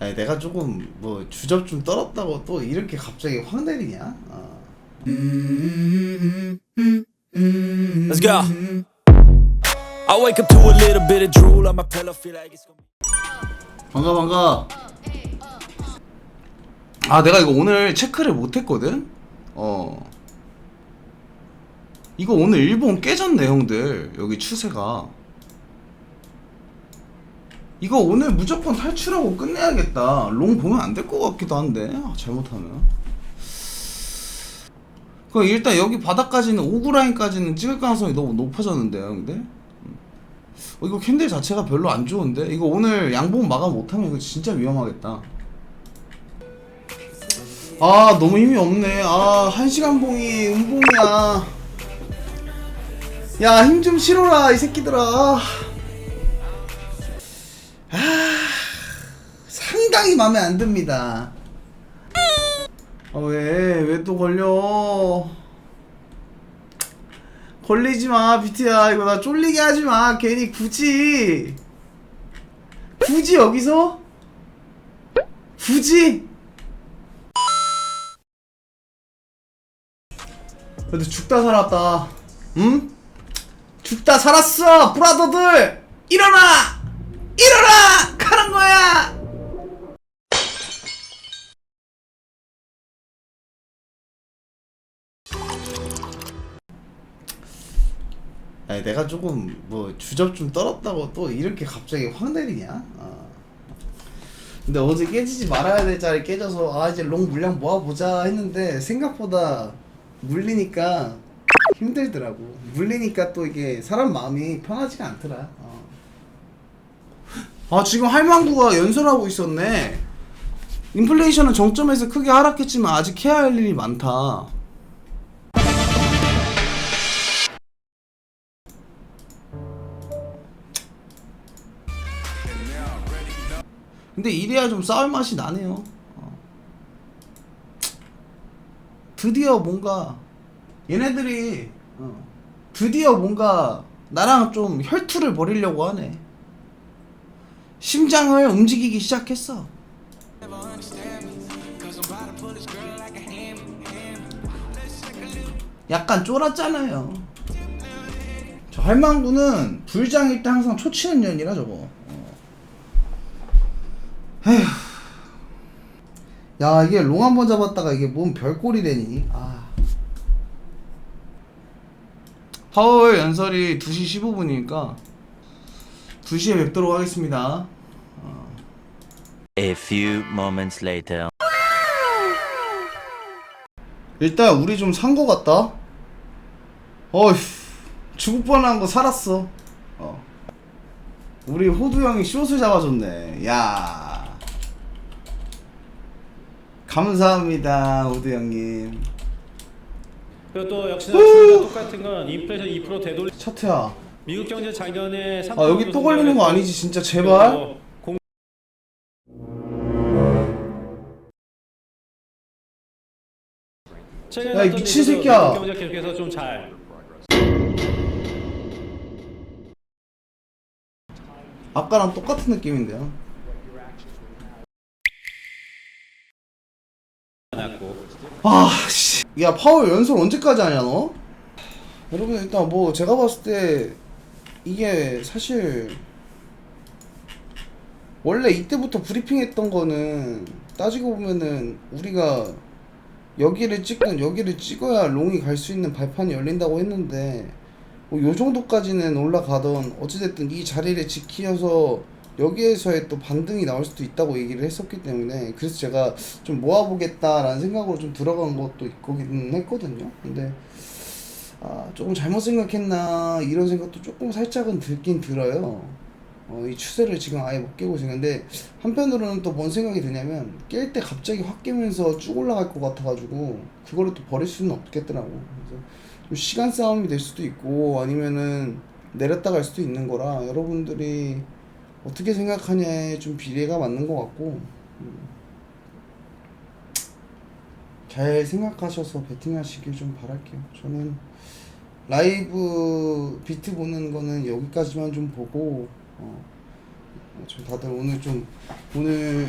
아니 내가 조금 뭐 주접 좀 떨었다고 또 이렇게 갑자기 확 내리냐? 어. Let's go. I wake up to a little bit of drool on my pillow, feel like it's gonna. 반가 반가. 아 내가 이거 오늘 체크를 못했거든. 어. 이거 오늘 일본 깨졌네 형들 여기 추세가. 이거 오늘 무조건 탈출하고 끝내야겠다. 롱 보면 안 될 것 같기도 한데 아, 잘못하면. 그 일단 여기 바닥까지는 오구 라인까지는 찍을 가능성이 너무 높아졌는데요, 형들. 어, 이거 캔들 자체가 별로 안 좋은데 이거 오늘 양봉 마감 못하면 이거 진짜 위험하겠다. 아 너무 힘이 없네. 아 한 시간 봉이 음봉이야. 야 힘 좀 실어라 이 새끼들아. 아 상당히 마음에 안 듭니다. 아 왜 왜 또 걸려? 걸리지 마, 비트야. 이거 나 쫄리게 하지 마. 괜히 굳이. 굳이 여기서? 굳이? 그래도 죽다 살았다. 응? 죽다 살았어! 브라더들! 일어나! 아니 내가 조금 뭐 주접 좀 떨었다고 또 이렇게 갑자기 확 내리냐? 어. 근데 어제 깨지지 말아야 될 자리 깨져서 아 이제 롱 물량 모아보자 했는데 생각보다 물리니까 힘들더라고 물리니까 또 이게 사람 마음이 편하지가 않더라 어. 아 지금 할망구가 연설하고 있었네 인플레이션은 정점에서 크게 하락했지만 아직 해야 할 일이 많다 근데 이래야 좀 싸울 맛이 나네요. 어. 드디어 뭔가 얘네들이 어, 드디어 뭔가 나랑 좀 혈투를 벌이려고 하네. 심장을 움직이기 시작했어. 약간 쫄았잖아요. 저 할망구는 불장일 때 항상 초치는 년이라 저거. 야 이게 롱 한 번 잡았다가 이게 뭔 별꼴이 되니? 아. 파월 연설이 2시 15분이니까 2시에 뵙도록 하겠습니다. A few moments later. 일단 우리 좀 산 거 같다. 어휴 죽을 뻔한 거 살았어. 어. 우리 호두 형이 숏을 잡아줬네. 야 감사합니다 호두 형님 그리고 또 역시나 둘다 똑같은 건 인플레이션 2% 되돌리 차트야 미국 경제 작년에 아 여기 또 걸리는 거 아니지 진짜 제발 야, 이 미친 새끼야. 경제 계속해서 좀잘 아까랑 똑같은 느낌인데요. 않았고 아, 씨. 야, 파월 연설 언제까지 하냐, 너? 여러분, 일단 뭐, 제가 봤을 때, 이게 사실, 원래 이때부터 브리핑 했던 거는, 따지고 보면은, 우리가 여기를 찍든 여기를 찍어야 롱이 갈 수 있는 발판이 열린다고 했는데, 뭐, 요 정도까지는 올라가던, 어찌됐든 이 자리를 지키면서, 여기에서의 또 반등이 나올 수도 있다고 얘기를 했었기 때문에 그래서 제가 좀 모아보겠다라는 생각으로 좀 들어간 것도 있긴 했거든요. 근데 아, 조금 잘못 생각했나 이런 생각도 조금 살짝은 들긴 들어요. 어, 이 추세를 지금 아예 못 깨고 있는데 한편으로는 또 뭔 생각이 드냐면 깰 때 갑자기 확 깨면서 쭉 올라갈 것 같아가지고 그거를 또 버릴 수는 없겠더라고. 그래서 좀 시간 싸움이 될 수도 있고 아니면은 내렸다 갈 수도 있는 거라 여러분들이 어떻게 생각하냐에 좀 비례가 맞는 것 같고 음. 잘 생각하셔서 베팅하시길 좀 바랄게요. 저는 라이브 비트 보는 거는 여기까지만 좀 보고 어, 좀 다들 오늘 좀 오늘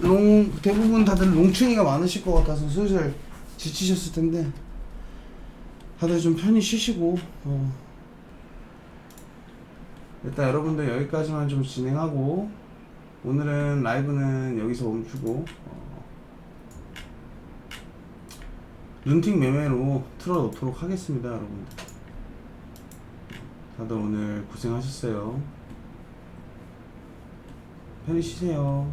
롱 대부분 다들 롱충이가 많으실 것 같아서 슬슬 지치셨을 텐데 다들 좀 편히 쉬시고 어. 일단 여러분들 여기까지만 좀 진행하고 오늘은 라이브는 여기서 멈추고 어. 눈팅 매매로 틀어놓도록 하겠습니다 여러분들 다들 오늘 고생하셨어요 편히 쉬세요